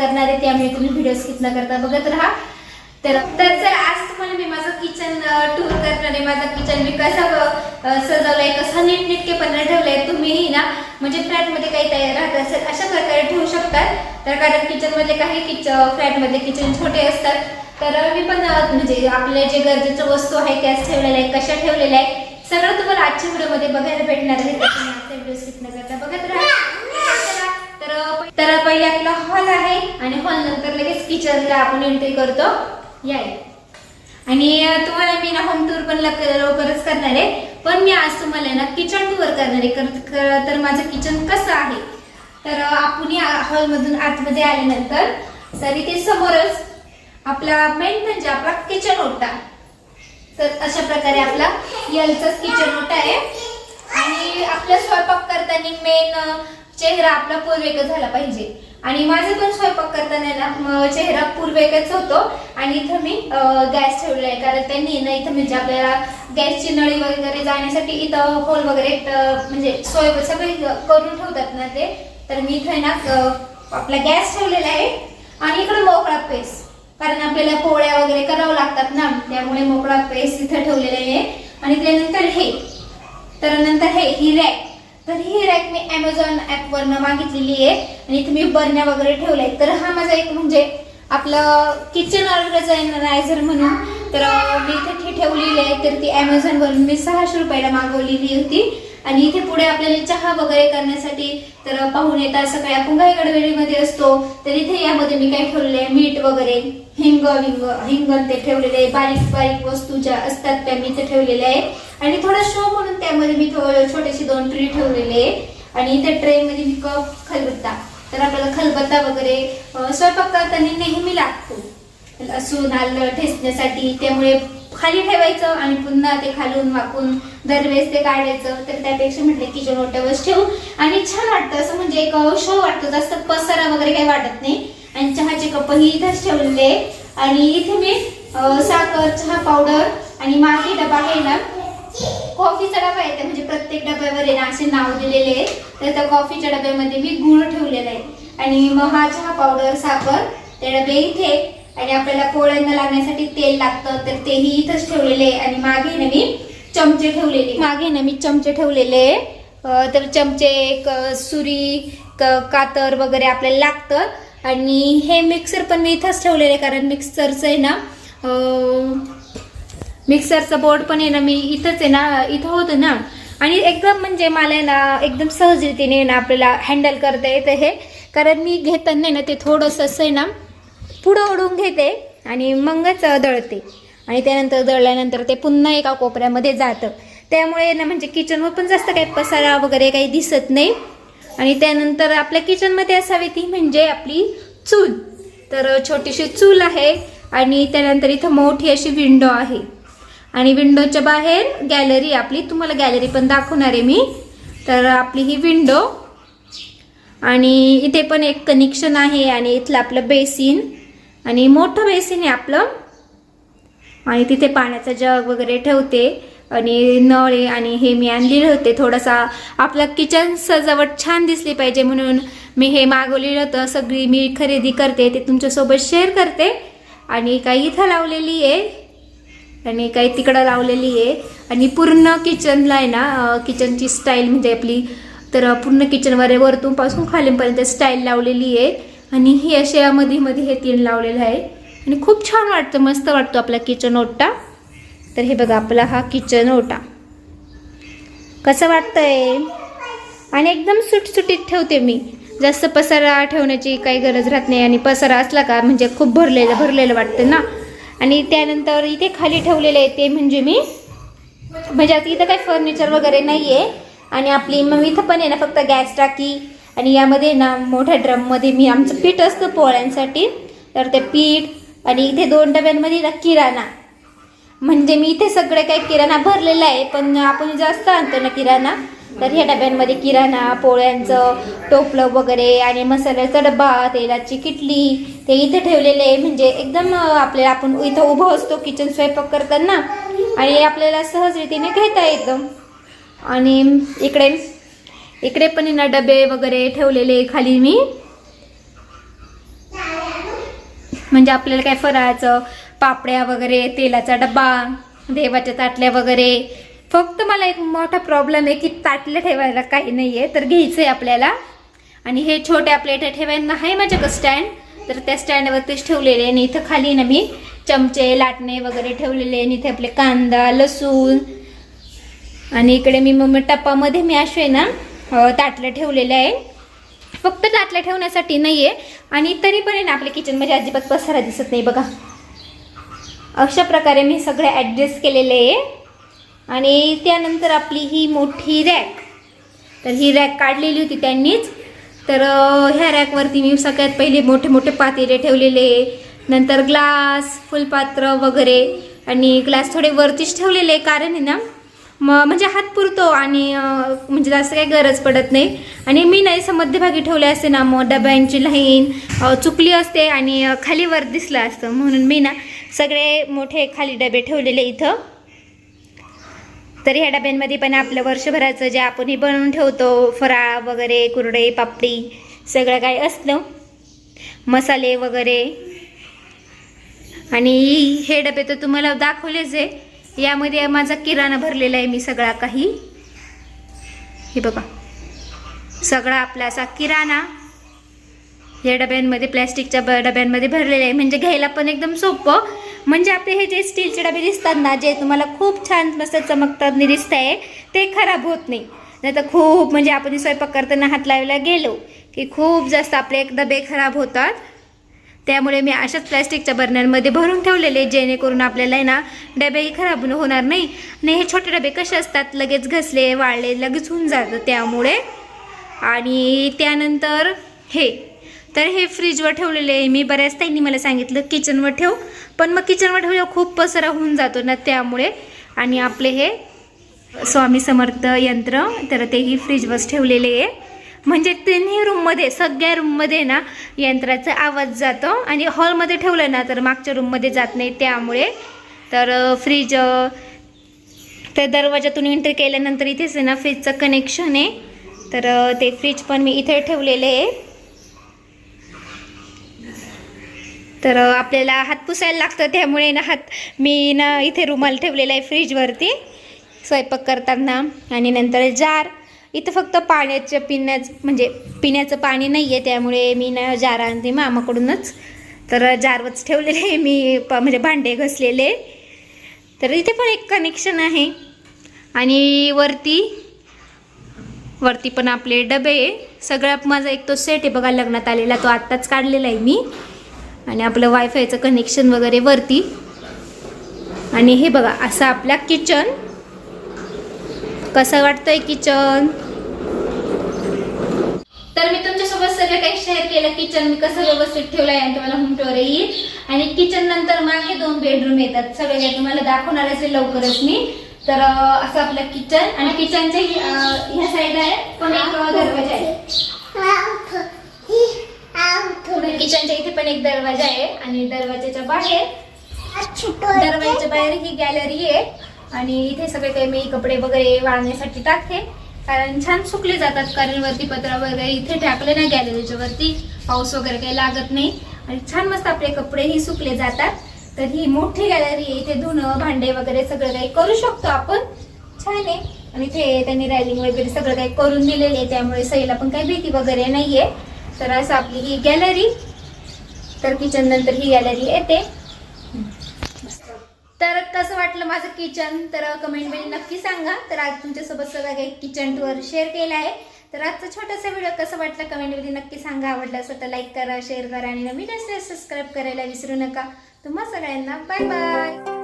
करणार आहे त्यामुळे तुम्ही व्हिडिओ स्किप न करता बघत राहा. तर तर चला आज तुम्हाला मी माझं किचन टूर करणार आहे. माझं किचन मी कसं सजवलंय कसं नीटनेटकेपणा ठेवलंय तुम्हीही ना म्हणजे फ्लॅटमध्ये काही तयार राहत असेल अशा प्रकारे ठेवू शकतात तर कारण किचनमध्ये काही किच फ्लॅटमध्ये किचन छोटे असतात. तर मी पण म्हणजे आपल्या जे गरजेच्या वस्तू आहे त्याच ठेवलेल्या आहे कशा ठेवलेल्या आहे सगळं तुम्हाला आजच्या व्हिडिओमध्ये बघायला भेटणार आहे. व्हिडिओ स्किप न करता बघत राहा. तर पहिला पहिले आपला हॉल आहे आणि हॉल नंतर लगेच किचनला आपण एंट्री करतो. या आणि तुम्हाला मी ना होम टूर पण लवकरच करणार आहे. पण मी आज तुम्हाला ना किचन टूर करणार आहे. तर माझं किचन कसं आहे? तर आपण या हॉलमधून आतमध्ये आल्यानंतर तर इथे समोरच आपला मेन म्हणजे आपला किचन होता तर अशा प्रकारे आपला यलचाच किचन होता आहे. आणि आपला स्वयंपाक करताना मेन चेहरा आपला पूर्वेकच झाला पाहिजे. आणि माझं पण स्वयंपाक करताना ना म, चेहरा पूर्वेकच होतो. आणि इथं मी गॅस ठेवलेला आहे. कारण त्यांनी ना इथं म्हणजे आपल्याला गॅसची नळी वगैरे जाण्यासाठी इथं होल वगैरे म्हणजे सोय सगळे करून ठेवतात ना ते. तर मी इथं आहे ना आपला गॅस ठेवलेला आहे. आणि इकडे मोकळा पेस कारण आपल्याला पोळ्या वगैरे करावं लागतात ना. त्यामुळे मोकळा पेस इथं ठेवलेला आहे. आणि त्यानंतर हे. तर नंतर हे ही रॅक तर ही रॅक मी अमेझॉन ऍप वरनं मागितलेली आहे. आणि इथे मी बरण्या वगैरे ठेवल्या आहेत तर हा माझा एक म्हणजे आपलं किचन ऑर्गनायझर म्हणून. तर मी इथे ठेवलेली आहे. तर ती अमेझॉन वरून मी सहाशे रुपयाला मागवलेली होती. आणि इथे पुढे आपल्याला चहा वगैरे करण्यासाठी तर पाहून येतात सकाळी आपण काही गडबडीमध्ये असतो. तर इथे यामध्ये मी काय ठेवलेलं आहे? मीठ वगैरे. हिंग विंग हिंग ते ठेवलेले आहे. बारीक बारीक वस्तू ज्या असतात त्या मी इथे ठेवलेल्या आहे आणि थोडा शो म्हणून त्यामध्ये मी थो- दोन ट्रे ठेवलेले आणि त्या ट्रेमध्ये मी कप खलबत्ता. तर आपल्याला खलबत्ता वगैरे स्वयंपाक करताना नेहमी लागतो. लसूण आलं ठेचण्यासाठी त्यामुळे खाली ठेवायचं आणि पुन्हा ते खालून वाकून दरवेळेस ते काढायचं. तर त्यापेक्षा म्हटलं किचन ओट्यावरच ठेवू. आणि छान वाटतं असं म्हणजे एक शो वाटतो. जास्त पसारा वगैरे काही वाटत नाही. आणि चहाचे कपही इथंच ठेवलेले आणि इथे मी साखर चहा पावडर आणि मागे डबा घ्यायला कॉफीचा डबा आहे म्हणजे प्रत्येक डब्यावर आहे ना असे नाव दिलेले आहे तर त्या कॉफीच्या डब्यामध्ये मी गुळ ठेवलेला आहे. आणि मग हा चहा पावडर साखर ते डबे इथे आणि आपल्याला पोळ्यांना लागण्यासाठी तेल लागतं तर तेही इथंच ठेवलेले आहे. आणि मागे ना मी चमचे ठेवलेले मागे ना मी चमचे ठेवलेले आहे. तर चमचे एक सुरी कातर वगैरे आपल्याला लागतं. आणि हे मिक्सर पण मी इथंच ठेवलेले आहे कारण मिक्सरचं आहे ना मिक्सरचा बोर्ड पण आहे ना मी इथंच आहे ना इथं होतं ना. आणि एकदम म्हणजे मला आहे ना एकदम सहजरीतीने ना आपल्याला हँडल करता येतं हे. कारण मी घेताना ना ते थोडंसं असं आहे ना पुढं ओढून घेते आणि मगच दळते. आणि त्यानंतर दळल्यानंतर ते पुन्हा एका कोपऱ्यामध्ये जातं. त्यामुळे ना म्हणजे किचनवर पण जास्त काही पसारा वगैरे काही दिसत नाही. आणि त्यानंतर आपल्या किचनमध्ये असावी ती म्हणजे आपली चूल. तर छोटीशी चूल आहे आणि त्यानंतर इथं मोठी अशी विंडो आहे. आणि विंडोच्या बाहेर गॅलरी आपली. तुम्हाला गॅलरी पण दाखवणार आहे मी. तर आपली ही विंडो. आणि इथे पण एक कनेक्शन आहे आणि इथलं आपलं बेसिन आणि मोठं बेसिन आहे आपलं. आणि तिथे पाण्याचा जग वगैरे ठेवते. आणि नळे आणि हे मी आणलेलं होते. थोडासा आपलं किचन सजावट छान दिसली पाहिजे म्हणून मी हे मागवलेलं होतं. सगळी मी खरेदी करते. ते तुमच्यासोबत शेअर करते. आणि काही इथं लावलेली आहे. आणि काही तिकडं लावलेली आहे. आणि पूर्ण किचनला आहे ना किचनची स्टाईल म्हणजे आपली तर पूर्ण किचनवर वरतून पासून खालीपर्यंत स्टाईल लावलेली आहे. आणि ही अशा मध्ये मध्ये हे तीन लावलेलं आहे. आणि खूप छान वाटतं मस्त वाटतो आपला किचन ओटा. तर हे बघा आपला हा किचन ओटा. कसं वाटतंय? आणि एकदम सुटसुटीत ठेवते मी. जास्त पसारा ठेवण्याची काही गरज राहत नाही. आणि पसारा असला का म्हणजे खूप भरलेलं भरलेलं वाटतं ना. आणि त्यानंतर इथे खाली ठेवलेलं आहे ते म्हणजे मी म्हणजे आता इथं काही फर्निचर वगैरे नाही आहे आणि आपली मग इथं पण आहे ना फक्त गॅस टाकी. आणि यामध्ये ना मोठ्या ड्रममध्ये मी आमचं पीठ असतं पोळ्यांसाठी. तर ते पीठ आणि इथे दोन डब्यांमध्ये ना किराणा. म्हणजे मी इथे सगळे काही किराणा भरलेला आहे पण आपण जास्त आणतो ना किराणा. तर ह्या डब्यांमध्ये किराणा पोळ्यांचं टोपलं वगैरे आणि मसाल्याचा डब्बा तेलाची किटली ते इथे ठेवलेले आहे. म्हणजे एकदम आपल्याला आपण इथं उभं असतो किचन स्वयंपाक करताना. आणि आपल्याला सहज रीतीने घेता येतं. आणि इकडे इकडे पण ना डबे वगैरे ठेवलेले खाली मी. म्हणजे आपल्याला काय फराळाचं पापड्या वगैरे तेलाचा डब्बा देवाच्या ताटल्या वगैरे फक्त मला एक मोठा प्रॉब्लेम आहे की ताटलं ठेवायला काही नाही आहे तर घ्यायचं आहे आपल्याला. आणि हे छोट्या प्लेट ठेवायला आहे माझ्याकडे स्टँड तर त्या स्टँडवरतीच ठेवलेले आणि इथं खाली ना मी चमचे लाटणे वगैरे ठेवलेले आणि इथे आपले कांदा लसूण. आणि इकडे मी मग टप्पामध्ये मी असे ना ताटलं ठेवलेलं आहे. फक्त ताटलं ठेवण्यासाठी नाहीये. आणि तरी पण आहे ना आपल्या किचनमध्ये अजिबात पसारा दिसत नाही बघा. अशा प्रकारे मी सगळे ॲडजस्ट केलेले आहे. आणि त्यानंतर आपली ही मोठी रॅक. तर ही रॅक काढलेली होती त्यांनीच. तर ह्या रॅकवरती मी सगळ्यात पहिले मोठे मोठे पातेले ठेवलेले नंतर ग्लास फुलपात्र वगैरे आणि ग्लास थोडे वरतीच ठेवलेले कारण आहे ना म म्हणजे हात पुरतो आणि म्हणजे जास्त काही गरज पडत नाही. आणि मी नाही असं मध्यभागी ठेवले असते ना मग डब्यांची लाईन चुकली असते आणि खाली वर दिसलं असतं. म्हणून मी ना सगळे मोठे खाली डबे ठेवलेले इथं. तर ह्या डब्यांमध्ये पण आपलं वर्षभराचं जे आपण हे बनवून ठेवतो फराळ वगैरे कुरडे पापडी सगळं काही असतं. मसाले वगैरे. आणि हे डबे तर तुम्हाला दाखवलेच आहे. यामध्ये माझा किराणा भरलेला आहे मी सगळा काही. हे बघा. सगळा आपला असा किराणा या डब्यांमध्ये प्लॅस्टिकच्या ब- डब्यांमध्ये भरलेला आहे. म्हणजे घ्यायला पण एकदम सोपं. म्हणजे आपले हे जे स्टीलचे डबे दिसतात ना जे तुम्हाला खूप छान मस्त चमकतात दिसत आहे ते खराब होत नाही. नाही तर खूप म्हणजे आपण स्वयंपाक करताना हात लावायला गेलो की खूप जास्त आपले एक डबे खराब होतात. त्यामुळे मी अशाच प्लॅस्टिकच्या बर्नरमध्ये भरून ठेवलेले जेणेकरून आपल्याला आहे ना डबेही खराब होणार नाही. आणि हे छोटे डबे कसे असतात लगेच घसले वाळले लगेच होऊन जातं त्यामुळे. आणि त्यानंतर हे तर हे फ्रीजवर ठेवलेले आहे. मी बऱ्याच ताईंनी मला सांगितलं किचनवर ठेव. पण मग किचनवर ठेवल्यावर खूप पसरा होऊन जातो ना त्यामुळे. आणि आपले हे स्वामी समर्थ यंत्र तर तेही फ्रीजवर ठेवलेले आहे. म्हणजे तिन्ही रूममध्ये सगळ्या रूममध्ये ना यंत्राचा आवाज जातो. आणि हॉलमध्ये ठेवलं ना तर मागच्या रूममध्ये जात नाही त्यामुळे. तर फ्रीज तर दरवाजातून एंट्री केल्यानंतर इथेच आहे ना फ्रीजचं कनेक्शन आहे. तर ते फ्रीज पण मी इथे ठेवलेले आहे. तर आपल्याला हात पुसायला लागतं त्यामुळे ना हात मी ना इथे रुमाल ठेवलेला आहे फ्रीजवरती स्वयंपाक करताना. आणि नंतर जार इथं फक्त पाण्याचं पिण्याचं म्हणजे पिण्याचं पाणी नाही आहे त्यामुळे मी ना जार आणते मामाकडूनच. तर जारवच ठेवलेले आहे मी प म्हणजे भांडे घसलेले. तर इथे पण एक कनेक्शन आहे. आणि वरती वरती पण आपले डबे आहे. माझा एक तो सेट आहे बघा लग्नात आलेला तो आत्ताच काढलेला आहे मी. आणि आपलं वायफायचं कनेक्शन वगैरे वरती. आणि हे बघा असं आपला किचन कसं वाटतंय किचन तर मी तुमच्यासोबत सगळं काही शेअर केलं. किचन मी कसं व्यवस्थित ठेवलं आहे आणि तुम्हाला होम टूर येईल. आणि किचन नंतर मागे दोन बेडरूम येतात. सगळे काही तुम्हाला दाखवणारच आहे लवकरच मी. तर असं आपलं किचन आणि किचनच्या ह्या साईड आहे. पण एक दरवाजा आहे? किचनच्या पण एक दरवाजा आहे आणि दरवाजाच्या बाहेर दरवाजाच्या बाहेर ही गॅलरी आहे आणि इथे सगळे काही मी कपडे वगैरे वाळण्यासाठी टाकते. कारण छान सुकले जातात कारण वरती पत्रा वगैरे इथे टाकले ना गॅलरीच्या वरती. पाऊस वगैरे काही लागत नाही. आणि छान मस्त आपले कपडेही सुकले जातात. तर ही मोठी गॅलरी आहे. इथे धुणं भांडे वगैरे सगळं काही करू शकतो आपण. छान आहे. आणि इथे त्यांनी रायलिंग वगैरे सगळं काही करून दिलेले आहे. त्यामुळे सईला पण काही भीती वगैरे नाहीये. तर असं आपली ही गॅलरी तर किचन नंतर ही गॅलरी येते. तर कसं वाटलं माझं किचन तर कमेंटमध्ये नक्की सांगा. तर आज तुमच्यासोबत सगळं काही किचन टूर शेअर केला आहे. तर आजचा छोटासा व्हिडिओ कसं वाटलं कमेंटमध्ये नक्की सांगा. आवडला असं तर लाईक करा शेअर करा आणि नवीन असेल सबस्क्राईब करायला विसरू नका. तुम्हा सगळ्यांना बाय बाय